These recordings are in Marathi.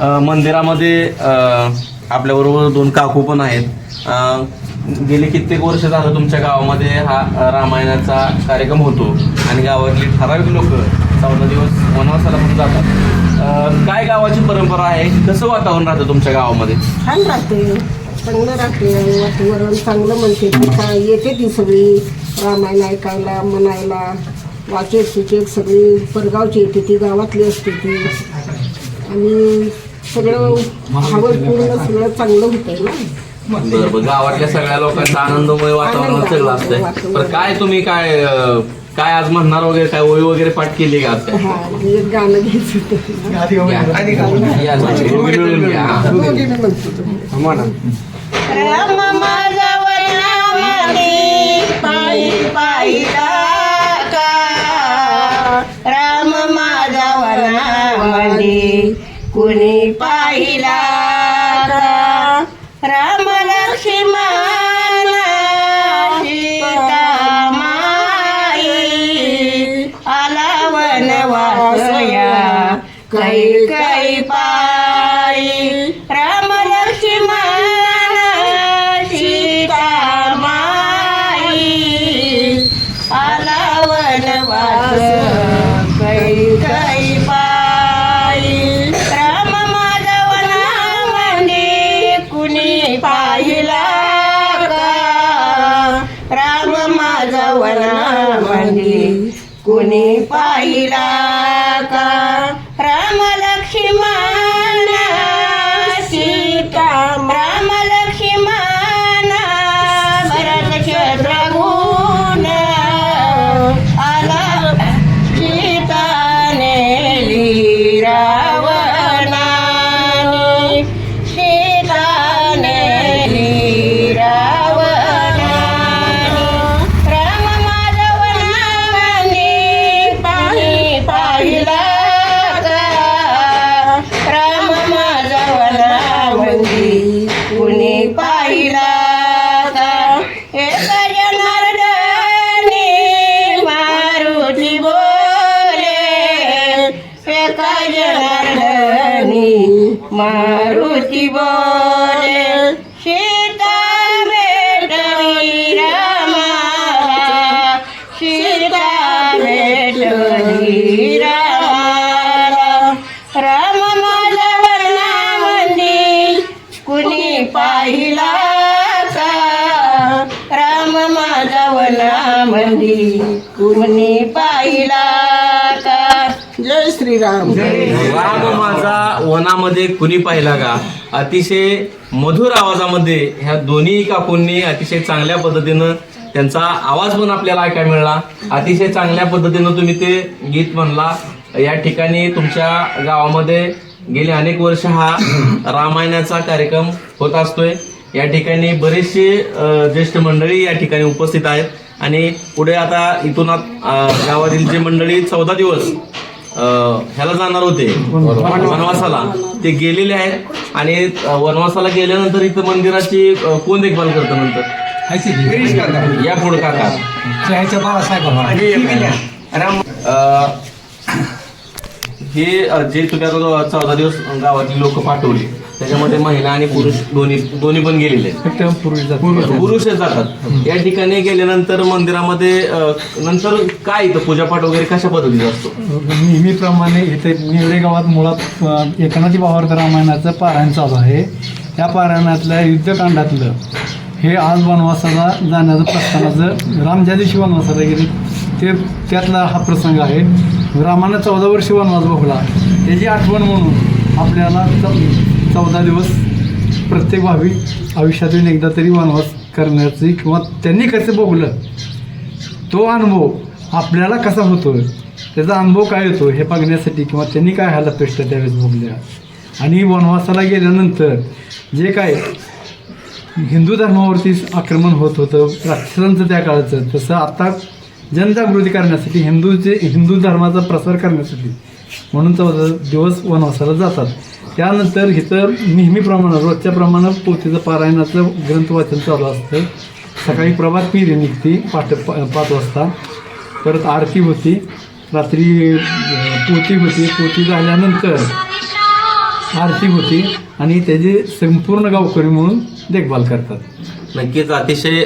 मंदिरामध्ये आपल्याबरोबर दोन काकू पण आहेत. गेले कित्येक वर्ष झालं तुमच्या गावामध्ये हा रामायणाचा कार्यक्रम होतो. आणि गावातली ठराविक लोक चौदा दिवस वनवासाला पण जातात. काय गावाची परंपरा आहे? कसं वातावरण राहतं तुमच्या गावामध्ये? छान राहते. चांगलं राहते. वातावरण चांगलं म्हणते काय येते ती सगळी. रामायण ऐकायला म्हणायला वाचेत सुचेत सगळी. परगावची येते ती गावातली असते ती. आणि सगळं हवं पूर्ण सगळं चांगलं होतंय ना बरं बरं गावातल्या सगळ्या लोकांचं आनंदमय वातावरण सगळं आनंद असतंय. पण काय तुम्ही काय अ, काय आज म्हणणार वगैरे काय ओळी वगैरे पाठ केली का आज काय हा एक गाणं घ्यायचं होतं या. या, दोघी मिळून घ्या. हा. दोघींनी म्हणतो तुम्ही. राम माझा मी पाहिला राम लक्ष्मण सीता माई आला वनवासया कै पाहिला का? मारुती बोले सीता भेटली रामा सीता भेटली रामा राम माझ्या वर्णामध्ये कुणी पाहिला का राम माझ्या वनामध्ये कुणी पाहिला श्रीराम. राम माझा वनामध्ये कुणी पाहिला का? अतिशय मधुर आवाजामध्ये ह्या दोन्ही काकूंनी अतिशय चांगल्या पद्धतीनं त्यांचा आवाज पण आपल्याला ऐकायला मिळाला. अतिशय चांगल्या पद्धतीनं तुम्ही ते गीत म्हणला. या ठिकाणी तुमच्या गावामध्ये गेले अनेक वर्ष हा रामायणाचा कार्यक्रम होत असतोय. या ठिकाणी बरेचसे ज्येष्ठ मंडळी या ठिकाणी उपस्थित आहेत. आणि पुढे आता इथून गावातील जे मंडळी चौदा दिवस ह्याला जाणार होते वनवासाला. ते गेलेले आहेत आणि वनवासाला गेल्यानंतर इथं मंदिराची कोण देखभाल करतं नंतर. या पुढे काका. अ, हे जे तुम्ही आता चौदा दिवस गावातली लोक पाठवली त्याच्यामध्ये महिला आणि पुरुष दोन्ही दोन्ही पण गेलेले आहेत. पुरुषच जातात. या ठिकाणी गेल्यानंतर मंदिरामध्ये नंतर काय इथं पूजापाठ वगैरे कशा पद्धतीचा असतो? नेहमीप्रमाणे इथे निवडे गावात मुळात एकनाथी भावार्थ रामायणाचं पारायण चालू आहे. या पारायणातल्या युद्धकांडातलं हे आज वनवासाला जाण्याचं प्रस्थानाचं राम ज्या दिवशी वनवासाला गेले ते त्यातला हा प्रसंग आहे. रामानं चौदा वर्षी वनवास भोगला. त्याची आठवण म्हणून आपल्याला चौ- चौदा दिवस प्रत्येक भाविक आयुष्यातून एकदा तरी वनवास करण्याची किंवा त्यांनी कसं भोगलं तो अनुभव आपल्याला कसा होतो त्याचा अनुभव काय होतो हे बघण्यासाठी किंवा त्यांनी काय ह्याला पेष्ट त्यावेळेस भोगल्या. आणि वनवासाला गेल्यानंतर जे काय हिंदू धर्मावरती आक्रमण होत होतं राक्षसांचं त्या काळाचं तसं आता जनजागृती करण्यासाठी हिंदूचे हिंदू धर्माचा प्रसार करण्यासाठी म्हणून चौदा दिवस वनवासाला जातात. त्यानंतर इथं नेहमीप्रमाणे रोजच्या प्रमाणे पोथीचं पारायणाचं ग्रंथ वाचन चालू असतं. सकाळी प्रभात फेरी निघते पाठ पा- पाच वाजता. परत आरती होती. रात्री पोती पोथी होती. पोथी झाल्यानंतर आरती होती आणि त्याची संपूर्ण गावकरी म्हणून देखभाल करतात. नक्कीच अतिशय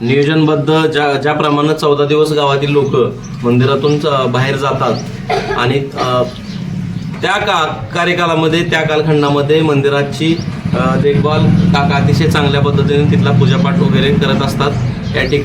नियोजनबद्ध ज्या ज्याप्रमाणे चौदा दिवस गावातील लोक मंदिरातून बाहेर जातात आणि त्या का कार्यकालामध्ये त्या कालखंडामध्ये मंदिराची देखभाल काका अतिशय चांगल्या पद्धतीने तिथला पूजापाठ वगैरे करत असतात. या ठिकाणी